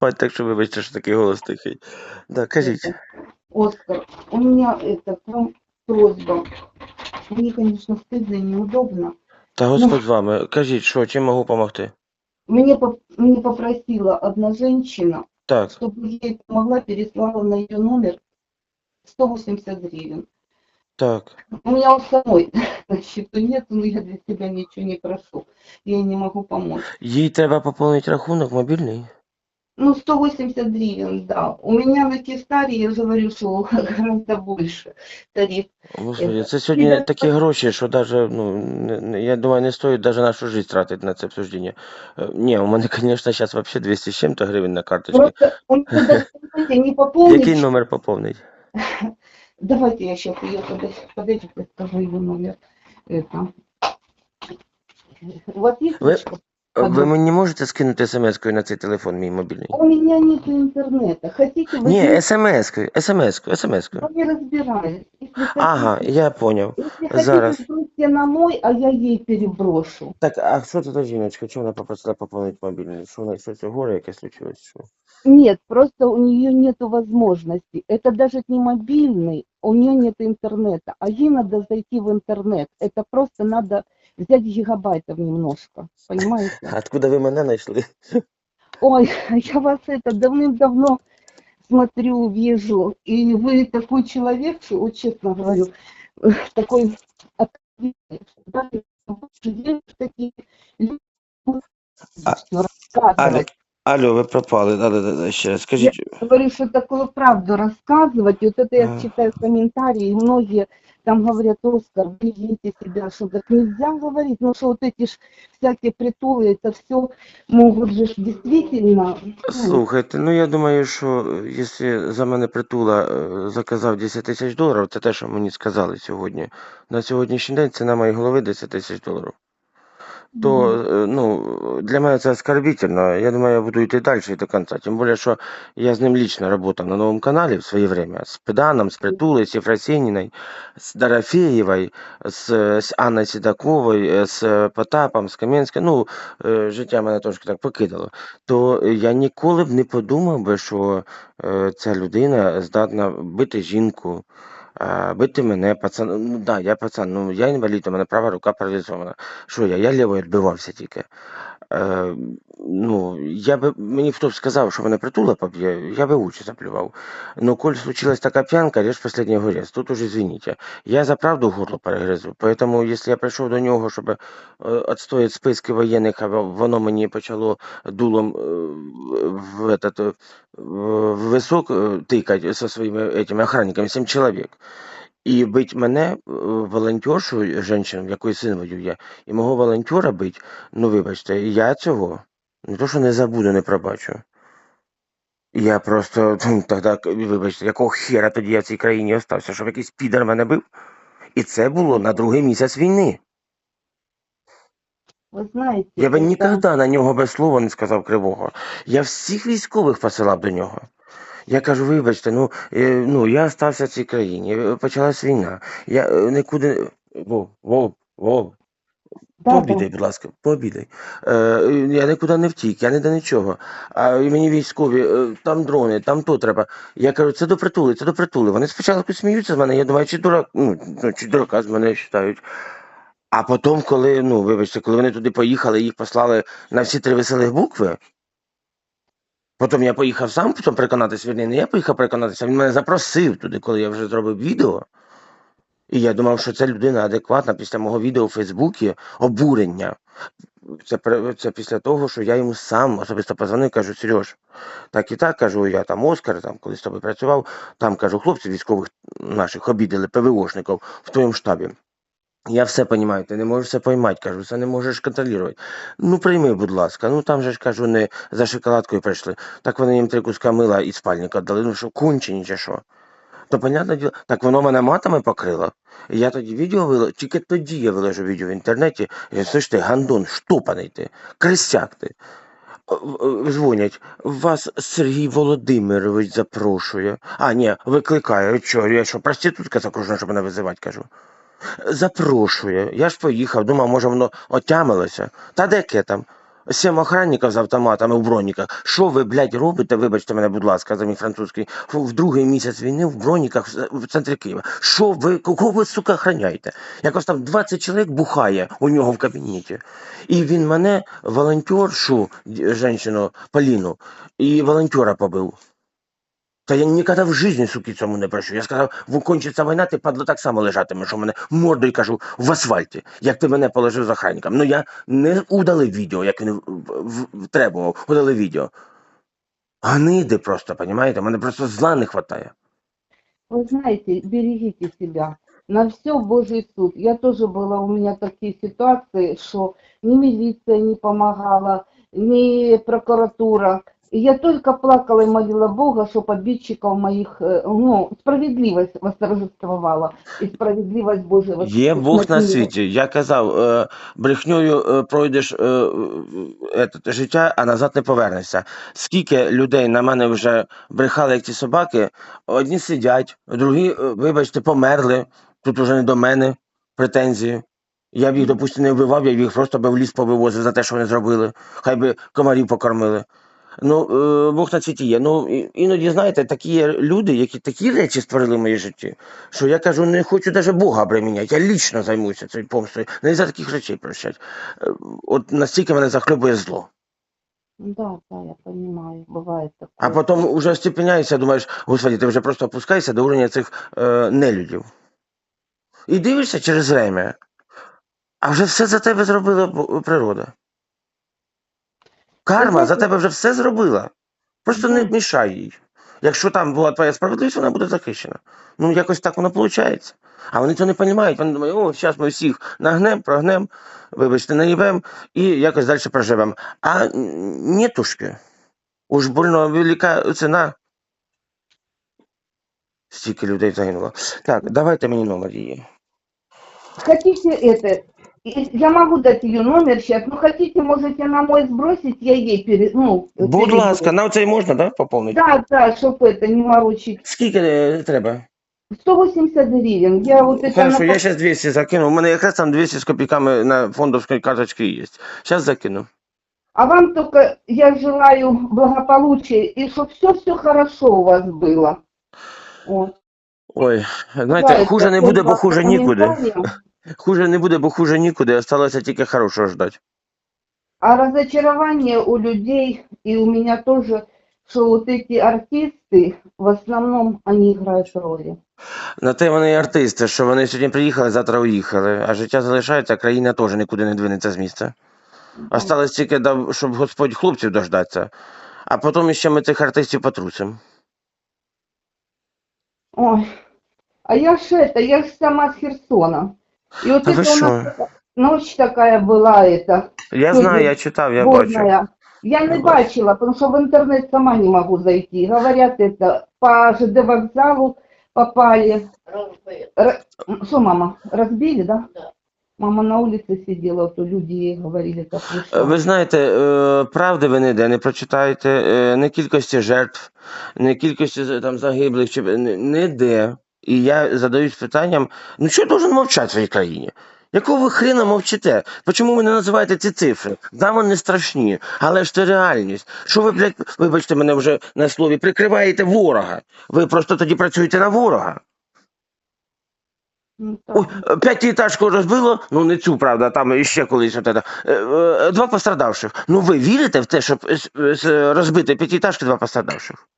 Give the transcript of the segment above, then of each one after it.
Бать, так що вибачте, що такий голос тихий. Да, кажіть. Оскар, у меня это к вам просьба. Мне, конечно, стыдно и неудобно. Та Господь з вами. Кажіть, що, чим можу допомогти? Мне, поп- мне попросила одна женщина, Так, чтобы я ей помогла, переслала на ее номер 180 гривен. так. У меня у самой на счету нет, но я для себя ничего не прошу. Я ей не могу помочь. Їй треба поповнити рахунок мобільний. Ну, 180 гривен, да. У меня на Киевстаре, я же говорю, что гораздо больше тариф. Господи, це сьогодні такі гроші, що даже, ну, не- не- я думаю, не стоїть даже нашу жизнь тратити на це обсуждення. Е, Ні, у мене, звісно, зараз вообще 200 з чим-то гривень на карточці. Просто он знаете, не пополнить. Який номер поповнить? Давайте я сейчас ее подойду, скажу ее номер. Это. У вас есть Вы- ручка? Ви мені можете скинути смс-кою на цей телефон, мій мобільний? У меня нет интернета. Хотите, вы Ні, смс-кою, смс-кою, смс-кою. Я не разбираюсь. Если хотите, Ага, я поняв. если хотите, зараз. сбросьте на мой, а я ей переброшу. Так, а що це за жіночка? Чому вона попросила поповнити мобільний? Що вона, що це горе якесь случилось? Що? Нет, просто у нее нет возможности. Это даже не мобильный, у нее нет интернета. А ей надо зайти в интернет. Это просто надо взять гигабайтов немножко. Понимаете? Откуда ви мене знайшли? Ой, я вас это давным-давно смотрю, вижу. И вы такой человек, что, вот честно говорю, такой верю в такие люди А- рассказывать. Алло, ви пропали. Да, да, да, да, ще раз. Скажіть. говорю, что такую правду рассказывать. И вот это я А. читаю комментарии, и многие там говорят, Оскар, берегите себя, что так нельзя говорить, ну что вот эти ж всякие притулы, это все могут же ж действительно... ну, Слухайте, ну я думаю, що е, якщо за мене притула е, заказав 10 тисяч доларів, це те, що мені сказали сьогодні. На сьогоднішній день ціна моєї голови 10 тисяч доларів. То е, ну, для мене це оскорбительно. Я думаю, я буду йти далі і до кінця. Тим більше, що я з ним лично працював на новому каналі в своє время. З Педаном, з Притулою, з Єфросиніною, з Дорофеєвою, з, з Анною Сідаковою, з Потапом, з Кам'янською. Ну, е, життя мене трошки так покидало. То я ніколи б не подумав би, що ця людина здатна бити жінку. Бити мене, пацан, ну да, я пацан, ну я інвалід, у мене права рука паралізована. Що я? Я лівою відбивався тільки. Е, ну, я би, мені хто б сказав, що мене притула поб'є, я би очі заплював. Ну, коль случилась така п'янка, ріж последній горец, тут уже извините. Я за правду горло перегризу, поэтому, якщо я прийшов до нього, щоб е, відстояти списки воєнних, а воно мені почало дулом е, в, этот, е, в висок е, тикати зі своїми этими охранниками, сім чоловік. І бить мене, е, волонтершу, жінку, в якої син воює, і мого волонтера бить, ну вибачте, я цього не то, що не забуду, не пробачу. Я просто ну, тоді, вибачте, якого хера тоді я в цій країні остався, щоб якийсь підер мене бив. І це було на другий місяць війни. Вы знаете, Я би ніколи на нього без слова не сказав кривого. Я всіх військових посилав до нього. Я кажу, вибачте, ну, е, ну я остався в цій країні, е, почалась війна. Я е, нікуди. Вов, вов, вов, Да, Пообідай, будь ласка, пообідай. Е, я нікуди не втік, я не до нічого. А мені військові, там дрони, там то треба. Я кажу, це до притули, це до притули. Вони спочатку сміються з мене, я думаю, чи дурак, ну, ну, чи дурака з мене вважають. А потім, коли, ну, вибачте, коли вони туди поїхали, їх послали на всі три веселих букви. Потім я поїхав сам, потім переконатися, не я поїхав переконатися, він мене запросив туди, коли я вже зробив відео. І я думав, що ця людина адекватна після мого відео у Фейсбуці обурення. Це, це після того, що я йому сам особисто позвонив, кажу, Сереж, так і так, кажу, я там Оскар, там, коли з тобою працював, там кажу, хлопців військових наших обідали, ПВОшників в твоєму штабі. Я все розумію, ти не можеш все поймати, кажу, все не можеш контролювати. Ну прийми, будь ласка. Ну там же ж кажу, не за шоколадкою прийшли. Так вони їм три куска мила і спальника дали. Ну що, кончені чи що? То понятне так воно мене матами покрило. Я тоді відео вилежу, тільки тоді я вилежу відео в інтернеті. І слиш ти, гандон, штопаний ти, крисяк ти. Дзвонять, вас Сергій Володимирович запрошує. А, ні, викликає. Що, я що, проститутка закружена, щоб мене визивати, кажу. Запрошує. Я ж поїхав, думав, може воно отямилося. Та де яке там? сім охранників з автоматами в броніках. Що ви, блядь, робите? Вибачте мене, будь ласка, за мій французький. В другий місяць війни в броніках в центрі Києва. Що ви, кого ви, сука, охраняєте? Якось там 20 чоловік бухає у нього в кабінеті. І він мене, волонтершу, женщину Поліну, і волонтера побив. Та я ніколи в житті, суки, цьому не прощу. Я сказав, кончиться війна, ти падло так само лежатимеш у мене мордою кажу в асфальті, як ти мене положив з охранником. Ну я не удалив відео, як він требував, удалив відео. Гниди просто, понімаєте? Мене просто зла не вистачає. Вы знаете, берегите себя. На все Божий суд. Я тоже была, у меня такие ситуации, что ни милиция не помогала, ни прокуратура. И я только плакала и молила Бога, чтобы обидчиков моих, э, ну, справедливость восторжествовала. И справедливость Божия Є Бог на світі. Я казав, е, брехньою е, пройдеш е, е, життя, а назад не повернешся. Скільки людей на мене вже брехали, як ті собаки, одні сидять, другі, е, вибачте, померли. Тут уже не до мене претензії. Я б їх, допустимо, не вбивав, я б їх просто би в ліс повивозив за те, що вони зробили. Хай би комарів покормили. Ну, е, Бог на світі є. Ну, іноді, знаєте, такі люди, які такі речі створили в моїй житті, що я кажу, не хочу навіть Бога обреміняти, я лічно займуся цією помстою. Не за таких речей прощать. Е, От настільки мене захлюбує зло. Да, да, я понимаю, бывает такое. А потім уже степеняєшся, думаєш, господи, ти вже просто опускаєшся до уровня цих е, нелюдів. І дивишся через время, а вже все за тебе зробила природа. Карма за тебе вже все зробила. Просто не мішай їй. Якщо там була твоя справедливість, вона буде захищена. Ну, якось так воно виходить. А вони цього не розуміють. Вони думають, о, зараз ми всіх нагнем, прогнем, вибачте, наїбем і якось далі проживемо. А м, нетушки. Уж больно велика ціна. Стільки людей загинуло. Так, давайте мені номер її. Хотите это? и- Я могу дать ее номер сейчас, но хотите, можете на мой сбросить, я ей перед, ну, Будь переведу. ласка, на оцей можна, да, поповнити? Да, да, чтобы это не морочить. Скільки е, треба? 180 гривен. Я вот это Хорошо, на- я сейчас 200 закину. У мене якраз там 200 з копійками на фондовській карточці є. Зараз закину. А вам только я желаю благополучия и чтобы все-все хорошо у вас было. Вот. Ой, знаєте, Да, хуже это не буде, бо только хуже нікуди. комментарием. Хуже не буде, бо хуже нікуди. Осталося тільки хорошого ждати. А разочарование у людей и у меня тоже, что вот эти артисты, в основном они играют роли. На те вони і артисти, що вони сьогодні приїхали, завтра уїхали, а життя залишається, а країна теж нікуди не двинеться з місця. Осталось тільки, да- щоб Господь хлопців дождатися, а потім ще ми цих артистів потрусимо. Ой, а я ж это, я ж сама с Херсона. И вот Да вы это у шо? нас такая- ночь такая была, это, Я Сьогодні знаю, я читав, я бачу. бурная. Я не Я бачу. бачила, потому что в интернет сама не могу зайти. Говорят, это по ЖД вокзалу попали. Р- м, Что, мама, разбили, да? Да. Мама на улице сидела, то люди ей говорили, как Е, вышла. Ви знаєте, е, правди ви ніде не прочитаєте, е, не кількості жертв, не кількості з- там загиблих, чи ні- ніде. І я задаюсь питанням: ну що должен мовчати в своїй країні? Якого ви хрена мовчите? Чому ви не називаєте ці цифри? Да, вони страшні, але ж це реальність. Що ви, блядь, вибачте мене вже на слові, прикриваєте ворога? Ви просто тоді працюєте на ворога. Ну, так. Ой, е, п'ятиэтажку розбило, ну не цю, правда, там іще колись от это. Е, е, Два пострадавших. Ну ви вірите в те, щоб з- з- розбити п'ятиэтажки два пострадавших?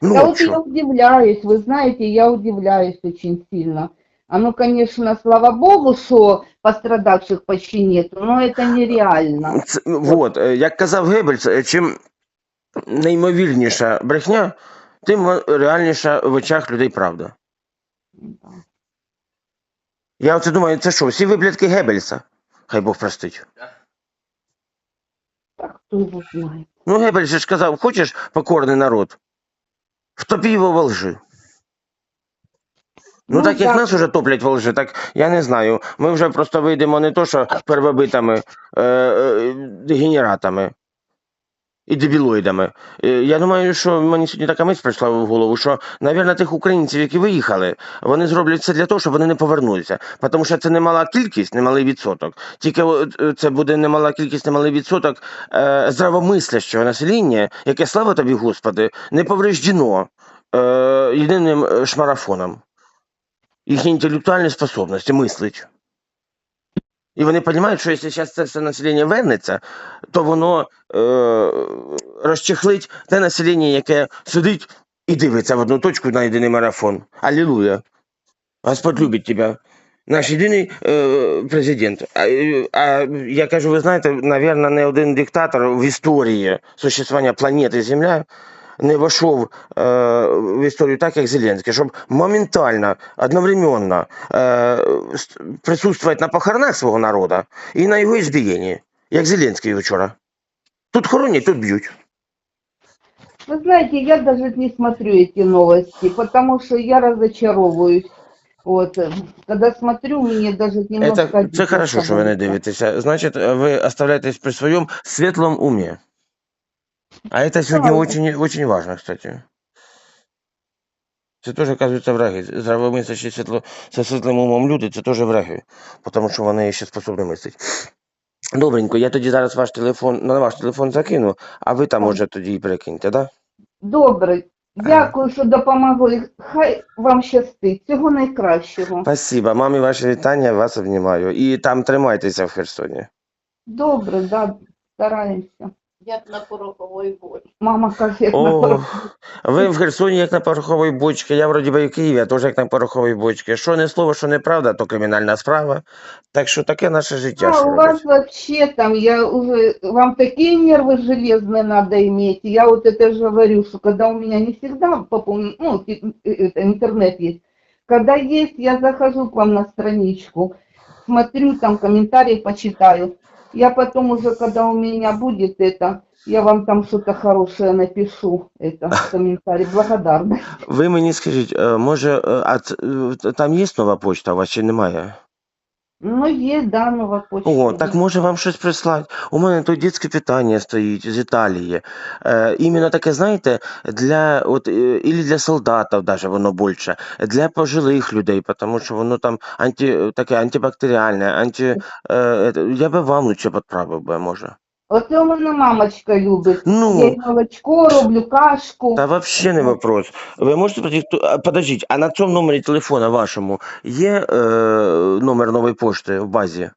Ну, Да от вот я удивляюсь, вы знаете, я удивляюсь очень сильно. Оно, конечно, слава богу, что пострадавших почти нет, но это нереально. Це, вот, е, як казав Геббельс, е, чим неймовірніша брехня, тим реальніша в очах людей правда. Я оце думаю, це що, всі виблядки Геббельса? Хай Бог простить. Так кто его знает. Ну, Геббельс же ж казав, хочеш покорний народ? Втопи його во лжи. Ну, Ну, так як нас уже топлять во лжи, так я не знаю. Ми вже просто вийдемо не то, що первобитами, е, е, дегенератами. І дебілоїдами. Е, Я думаю, що мені сьогодні така мисль прийшла в голову, що, навірно, тих українців, які виїхали, вони зроблять це для того, щоб вони не повернулися. Тому що це немала кількість, немалий відсоток. Тільки е, це буде немала кількість, немалий відсоток е, здравомислящого населення, яке, слава тобі, Господи, не повреждено єдиним шмарафоном. Їхні інтелектуальні способності мислить. І вони розуміють, що якщо зараз це все населення вернеться, то воно е, розчехлить те населення, яке сидить і дивиться в одну точку на єдиний марафон. Алілуя. Господь любить тебе. Наш єдиний е, президент. А, е, а я кажу, ви знаєте, навірно, не один диктатор в історії существування планети Земля не вошов е, в історію так, як Зеленський, щоб моментально, одновременно е, с- присутствувати на похоронах свого народу і на його збієнні, як Зеленський вчора. Тут хоронять, тут б'ють. Вы знаете, я даже не смотрю эти новости, потому что я разочаровываюсь. Вот, э, когда смотрю, мне даже немножко... Це, це обидно хорошо, що ви не становится. дивитеся. Значить, ви оставляєтесь при своєму світлому умі. А це сьогодні очень, очень важно, кстати. Це теж, оказується, враги. Здравомислящі світло, зі світлим умом люди, це теж враги, тому що вони ще способні мислити. Добренько, я тоді зараз ваш телефон, на ваш телефон закину, а ви там Так. може тоді і перекиньте, да? Добре, дякую, що допомогли. Хай вам щастить. Всього найкращого. Спасибо, мамі ваші вітання, вас обнімаю. І там тримайтеся в Херсоні. Добре, да, стараємося. Як на пороховій волі. Мама каже, як на О, порох- ви в Херсоні як на пороховій бочці, я вроді би і в Києві, а теж як на пороховій бочці. Що не слово, що неправда, то кримінальна справа. Так що таке наше життя. А що у вас робить. вообще там, я уже, вам такие нервы железные надо иметь. Я вот это же говорю, что когда у меня не всегда пополнен, ну, ти- это, интернет есть. Когда есть, я захожу к вам на страничку, смотрю там комментарии, почитаю. Я потом уже, когда у меня будет это, я вам там что-то хорошее напишу, это, комментарий, благодарность. Ви мені скажіть, е, може, е, а ц- е, там є нова почта, у вас чи немає? Ну, є да, нова почта. О, так може вам щось прислати. У мене тут дітське питання стоїть з Італії. Е, іменно таке, знаєте, для от ілі для солдатів даже воно більше, для пожилих людей, тому що воно там анті, таке антибактеріальне, анті, е, я би вам лучше підправив би, може. Оце у мене мамочка любить. Я Ну, їй молочко роблю, кашку. та взагалі не вопрос. Ви можете продикту... а, Подождіть, а на цьому номері телефона вашому є е, номер нової пошти в базі?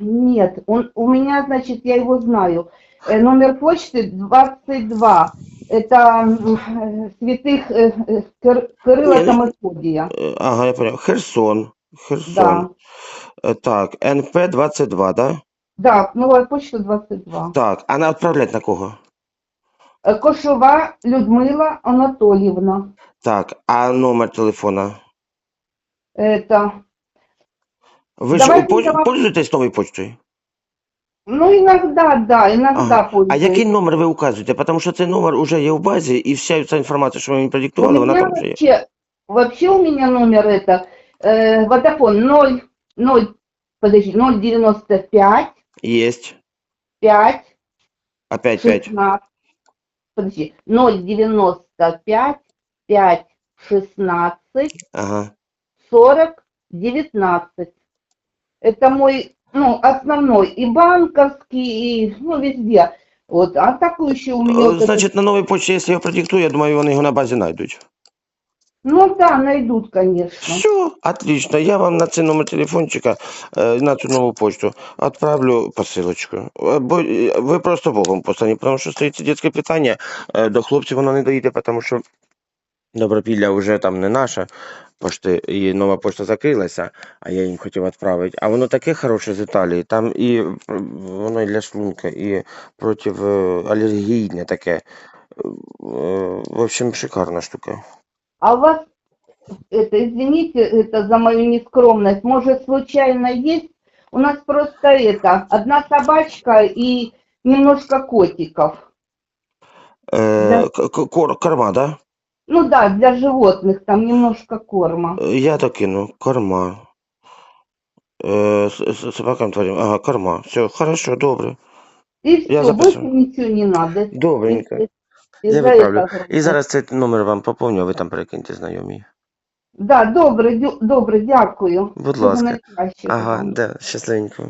Нет, он, у меня, значит, я его знаю. Э, Номер почты 22. Это м, э, святых э, э, Кир- Кирилла Не, та ну- Мефодія. Е, Ага, я понял. Херсон. Херсон. Да. Е, Так, НП 22, да? Да, нова почта 22. Так, а на відправляти на кого? Э, Кошова Людмила Анатольевна. Так, а номер телефона? Это, Ви ж Давайте польз- я вам- пользуєтесь новою почтою? ну, иногда, да, иногда Ага. А пользуюсь. який номер ви указуєте? Тому що цей номер вже є в базі, і вся ця інформація, що ви мені У продиктували, вона меня там вже є. вообще, вообще у меня номер это, э, Водофон 0, 0, подожди, 095 Єсть. 5 Опять 5. 16, подожди, 0,95, 5, 16, Ага. 40, 19. Это мой, ну, основной, и банковский, и, ну, везде. Вот, а такой еще у меня... Е, вот этот- Значить, на новій почті, якщо я продиктую, я думаю, вони його на базі знайдуть. Ну, да, найдут, конечно. Все, отлично. Я вам на цей номер телефончика, э, на цю нову почту отправлю посилочку. Е, е, ви просто Богом послані, тому що стоїть дитяче питання. е, До хлопців воно не доїде, тому що Добропілля вже там не наша. Пошти, і нова пошта закрилася, а я їм хотів відправити. А воно таке хороше з Італії. Там і е, воно і для шлунка, і проти алергійне таке. Е, В общем, шикарна штука. А у вас, это, извините, это за мою нескромность, может, случайно есть? У нас просто это, одна собачка и немножко котиков. Е, Да. кор- Корма, да? Ну да, для животных там немножко корма. Е, Я докину. Корма. Е, с- с- Собакам тварям. Ага, корма. Все, хорошо, добре. И все, больше ничего не надо. Добренько. Я відправлю. І зараз цей номер вам поповню, а ви там перекиньте знайомі. Да, добре, дю- добре, дякую. Будь Всього ласка. найкращого Ага, да, щасливенько.